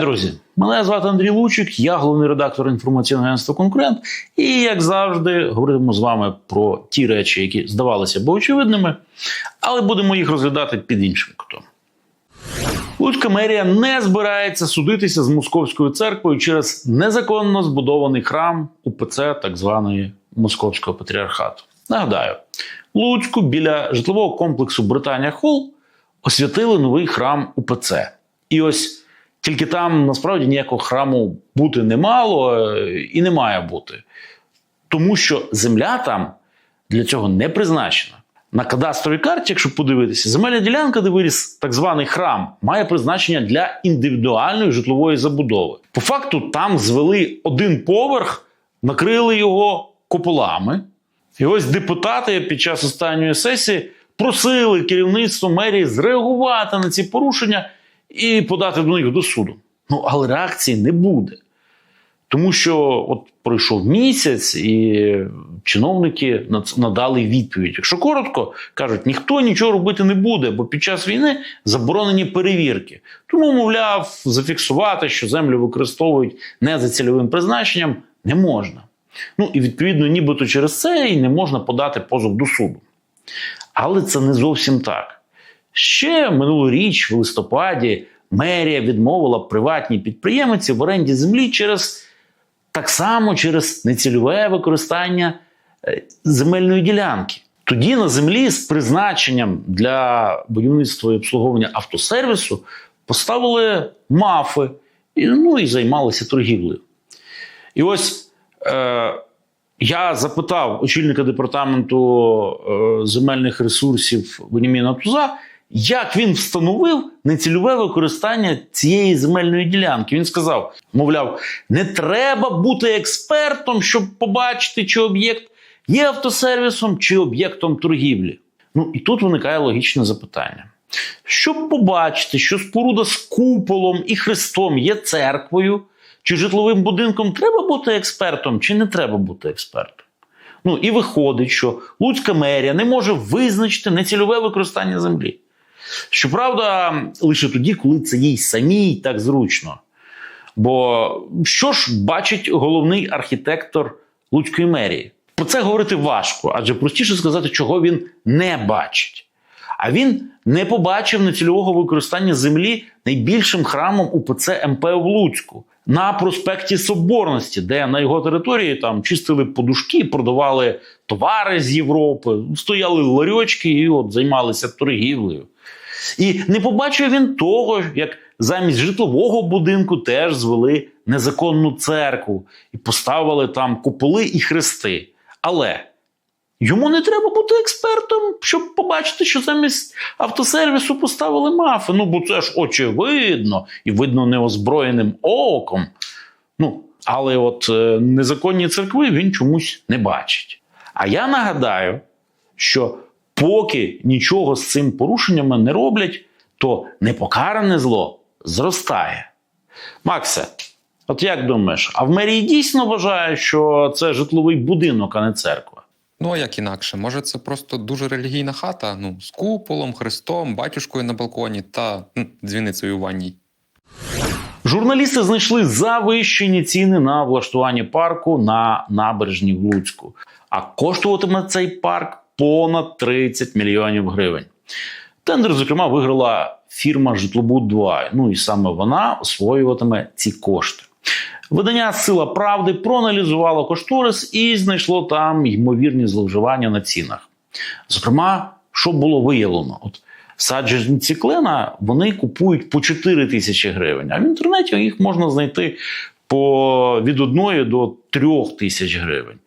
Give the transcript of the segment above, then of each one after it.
Друзі! Мене звати Андрій Лучик, я головний редактор інформаційного агентства Конкурент. І, як завжди, говоримо з вами про ті речі, які здавалися б очевидними, але будемо їх розглядати під іншим кутом. Луцька мерія не збирається судитися з московською церквою через незаконно збудований храм УПЦ так званої Московського патріархату. Нагадаю, Луцьку біля житлового комплексу Британія Холл освятили новий храм УПЦ. І ось тільки там насправді ніякого храму бути не мало е, і не має бути. Тому що земля там для цього не призначена. На кадастровій карті, якщо подивитися, земельна ділянка, де виріс так званий храм, має призначення для індивідуальної житлової забудови. По факту там звели один поверх, накрили його куполами. І ось депутати під час останньої сесії просили керівництво мерії зреагувати на ці порушення і подати до них до суду. Ну, але реакції не буде. Тому що от пройшов місяць, і чиновники надали відповідь. Якщо коротко, кажуть, ніхто нічого робити не буде, бо під час війни заборонені перевірки. Тому, мовляв, зафіксувати, що землю використовують не за цільовим призначенням, не можна. Ну і відповідно, нібито через це і не можна подати позов до суду. Але це не зовсім так. Ще минулоріч, в листопаді, мерія відмовила приватній підприємці в оренді землі через так само через нецільове використання е, земельної ділянки. Тоді на землі з призначенням для будівництва і обслуговування автосервісу поставили мафи і, ну, і займалися торгівлею. І ось е, я запитав очільника департаменту е, земельних ресурсів Веніміна Туза, як він встановив нецільове використання цієї земельної ділянки. Він сказав: мовляв, не треба бути експертом, щоб побачити, чи об'єкт є автосервісом чи об'єктом торгівлі. Ну і тут виникає логічне запитання. Щоб побачити, що споруда з куполом і хрестом є церквою чи житловим будинком, треба бути експертом, чи не треба бути експертом. Ну і виходить, що Луцька мерія не може визначити нецільове використання землі. Щоправда, лише тоді, коли це їй самій так зручно. Бо що ж бачить головний архітектор Луцької мерії? Про це говорити важко, адже простіше сказати, чого він не бачить. А він не побачив нецільового використання землі найбільшим храмом УПЦ МП в Луцьку на проспекті Соборності, де на його території там чистили подушки, продавали товари з Європи, стояли ларьочки і от займалися торгівлею. І не побачив він того, як замість житлового будинку теж звели незаконну церкву і поставили там куполи і хрести. Але йому не треба бути експертом, щоб побачити, що замість автосервісу поставили мафи. Ну, бо це ж очевидно і видно неозброєним оком. Ну, але от е, незаконні церкви він чомусь не бачить. А я нагадаю, що поки нічого з цим порушеннями не роблять, то непокаране зло зростає. Максе, от як думаєш, а в мерії дійсно вважає, що це житловий будинок, а не церква? Ну а як інакше, може, це просто дуже релігійна хата, ну, з куполом, хрестом, батюшкою на балконі та м, дзвіницею у ванній. Журналісти знайшли завищені ціни на влаштування парку на набережні в Луцьку. А коштуватиме цей парк понад 30 мільйонів гривень. Тендер, зокрема, виграла фірма Житлобуд 2 Ну і саме вона освоюватиме ці кошти. Видання Сила правди проаналізувало кошторис і знайшло там ймовірні зловживання на цінах. Зокрема, що було виявлено? От саджанці клена вони купують по 4 тисячі гривень, а в інтернеті їх можна знайти по від 1 до 3 тисяч гривень.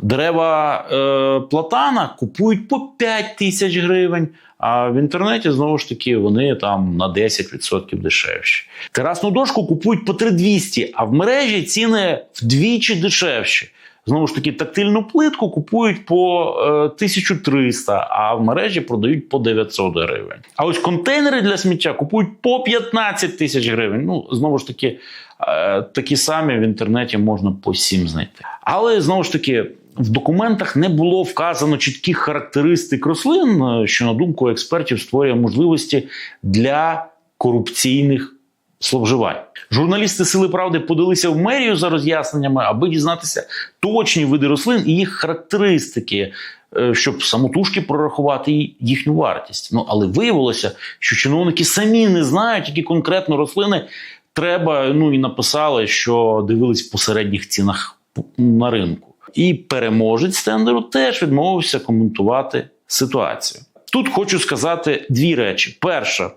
Дерева е, платана купують по 5 тисяч гривень, а в інтернеті знову ж таки вони там на 10% дешевші. Терасну дошку купують по 3200, а в мережі ціни вдвічі дешевші. Знову ж таки, тактильну плитку купують по е, 1300, а в мережі продають по 900 гривень. А ось контейнери для сміття купують по 15 тисяч гривень. Ну, знову ж таки, е, такі самі в інтернеті можна по 7 знайти. Але знову ж таки. В документах не було вказано чітких характеристик рослин, що на думку експертів створює можливості для корупційних зловживань. Журналісти Сили Правди подалися в мерію за роз'ясненнями, аби дізнатися точні види рослин і їх характеристики, е, щоб самотужки прорахувати їхню вартість. Ну але виявилося, що чиновники самі не знають, які конкретно рослини треба. Ну і написали, що дивились по середніх цінах на ринку. І переможець тендеру теж відмовився коментувати ситуацію. Тут хочу сказати дві речі: перша.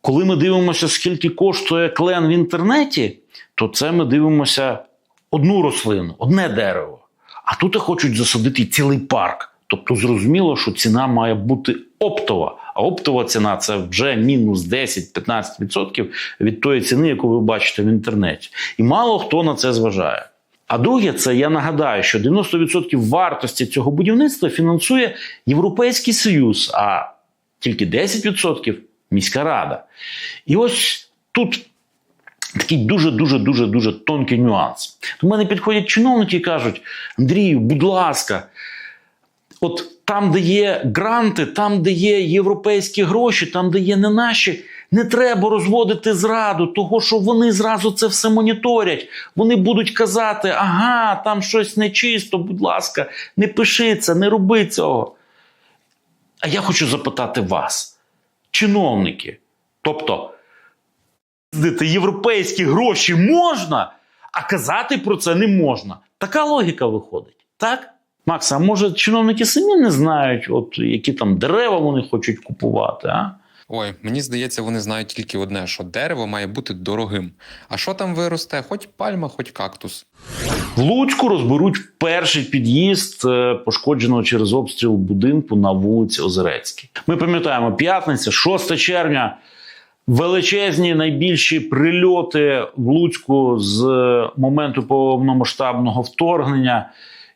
Коли ми дивимося, скільки коштує клен в інтернеті, то це ми дивимося одну рослину, одне дерево. А тут хочуть засадити цілий парк. Тобто зрозуміло, що ціна має бути оптова. А оптова ціна це вже мінус 10-15% від тої ціни, яку ви бачите в інтернеті. І мало хто на це зважає. А друге, це я нагадаю, що 90% вартості цього будівництва фінансує Європейський Союз, а тільки 10% міська рада. І ось тут такий дуже дуже дуже дуже тонкий нюанс. До мене підходять чиновники і кажуть: Андрію, будь ласка, от там, де є гранти, там, де є європейські гроші, там, де є не наші. Не треба розводити зраду, того що вони зразу це все моніторять. Вони будуть казати, ага, там щось нечисто, будь ласка, не пиши це, не роби цього. А я хочу запитати вас, чиновники, тобто, європейські гроші можна, а казати про це не можна. Така логіка виходить, так? Макса, а може чиновники самі не знають, от які там дерева вони хочуть купувати, а? Ой, мені здається, вони знають тільки одне: що дерево має бути дорогим. А що там виросте? Хоч пальма, хоч кактус. В Луцьку розберуть перший під'їзд е, пошкодженого через обстріл будинку на вулиці Озерецькій. Ми пам'ятаємо, п'ятниця, 6 червня. Величезні найбільші прильоти в Луцьку з моменту повномасштабного вторгнення.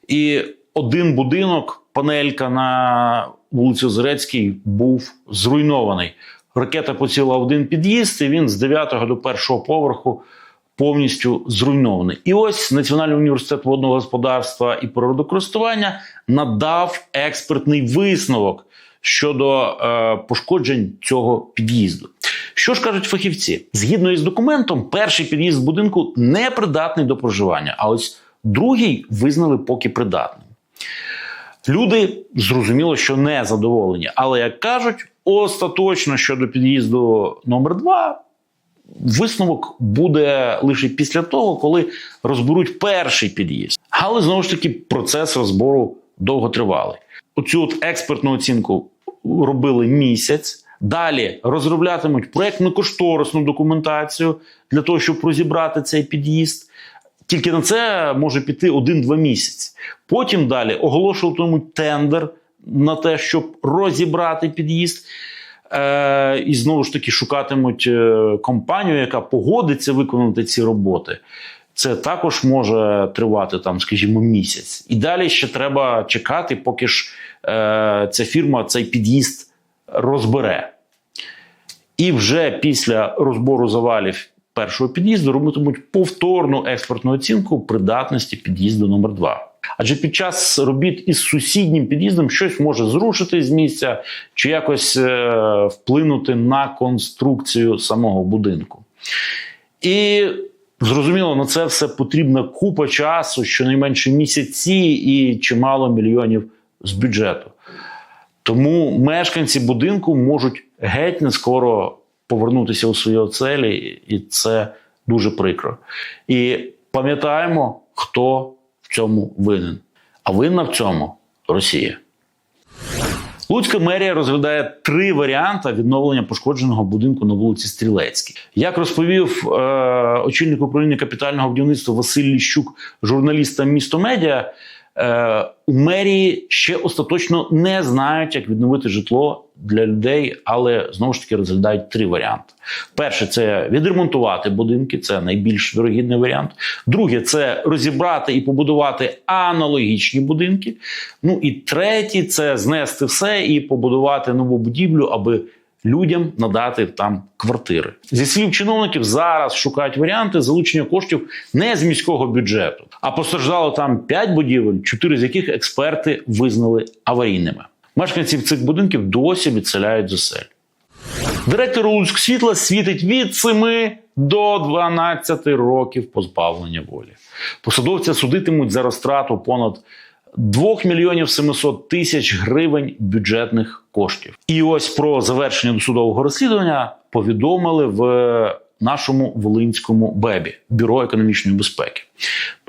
І один будинок, панелька на вулиці Озерецькій, був зруйнований. Ракета поцілила в один під'їзд, і він з 9 до 1 поверху повністю зруйнований. І ось Національний університет водного господарства і природокористування надав експертний висновок щодо е, пошкоджень цього під'їзду. Що ж кажуть фахівці? Згідно із документом, перший під'їзд будинку не придатний до проживання, а ось другий визнали поки придатним. Люди зрозуміло, що не задоволені, але як кажуть, остаточно щодо під'їзду номер 2 висновок буде лише після того, коли розберуть перший під'їзд. Але знову ж таки процес розбору довготривалий. Оцю от експертну оцінку робили місяць. Далі розроблятимуть проєктно-кошторисну документацію для того, щоб розібрати цей під'їзд. Тільки на це може піти один-два місяці. Потім далі оголошуватимуть тендер на те, щоб розібрати під'їзд. Е, і знову ж таки шукатимуть е, компанію, яка погодиться виконати ці роботи. Це також може тривати там, скажімо, місяць. І далі ще треба чекати, поки ж е, ця фірма цей під'їзд розбере. І вже після розбору завалів першого під'їзду робитимуть повторну експертну оцінку придатності під'їзду номер 2 Адже під час робіт із сусіднім під'їздом щось може зрушити з місця чи якось е, вплинути на конструкцію самого будинку. І зрозуміло, на це все потрібна купа часу, щонайменше місяці і чимало мільйонів з бюджету. Тому мешканці будинку можуть геть не скоро повернутися у свої оцелі, і це дуже прикро. І пам'ятаємо, хто в цьому винен. А винна в цьому Росія. Луцька мерія розглядає три варіанти відновлення пошкодженого будинку на вулиці Стрілецькій. Як розповів е, очільник управління капітального будівництва Василь Ліщук, журналістам місто медіа, у мерії ще остаточно не знають, як відновити житло для людей, але знову ж таки розглядають три варіанти: перше це відремонтувати будинки, це найбільш вирогідний варіант. Друге це розібрати і побудувати аналогічні будинки. Ну і третє це знести все і побудувати нову будівлю, аби людям надати там квартири. Зі слів чиновників зараз шукають варіанти залучення коштів не з міського бюджету, а постраждало там 5 будівель, 4 з яких експерти визнали аварійними. Мешканців цих будинків досі відселяють з осель. Директору Луцьк світла світить від 7 до 12 років позбавлення волі. Посадовця судитимуть за розтрату понад 2 мільйонів 700 тисяч гривень бюджетних коштів. І ось про завершення досудового розслідування повідомили в нашому Волинському БЕБі Бюро економічної безпеки.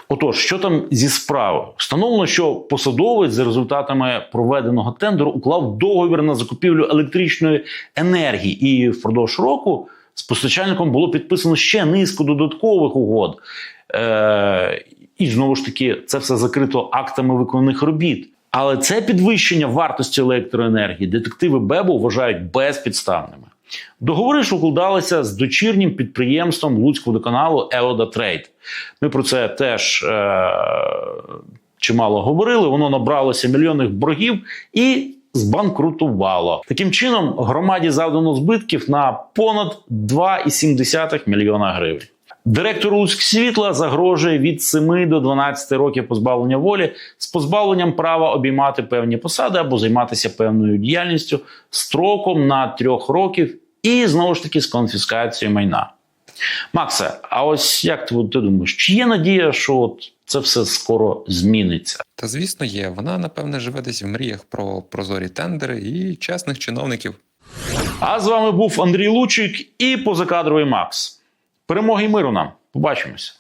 Отож, що там зі справою? Встановлено, що посадовець за результатами проведеного тендеру уклав договір на закупівлю електричної енергії, і впродовж року з постачальником було підписано ще низку додаткових угод. Е- і знову ж таки, це все закрито актами виконаних робіт. Але це підвищення вартості електроенергії детективи БЕБу вважають безпідставними. Договори ж укладалися з дочірнім підприємством Луцького водоканалу Еода Трейд. Ми про це теж е- чимало говорили. Воно набралося мільйонних боргів і збанкрутувало. Таким чином, громаді завдано збитків на понад 2,7 мільйона гривень. Директору Луцьк світла загрожує від 7 до 12 років позбавлення волі з позбавленням права обіймати певні посади або займатися певною діяльністю строком на трьох років і знову ж таки з конфіскацією майна. Максе, а ось як ти, ти думаєш, чи є надія, що от це все скоро зміниться? Та звісно, є. Вона, напевне, живе десь в мріях про прозорі тендери і чесних чиновників. А з вами був Андрій Лучик і позакадровий Макс. Перемоги й миру нам. Побачимося.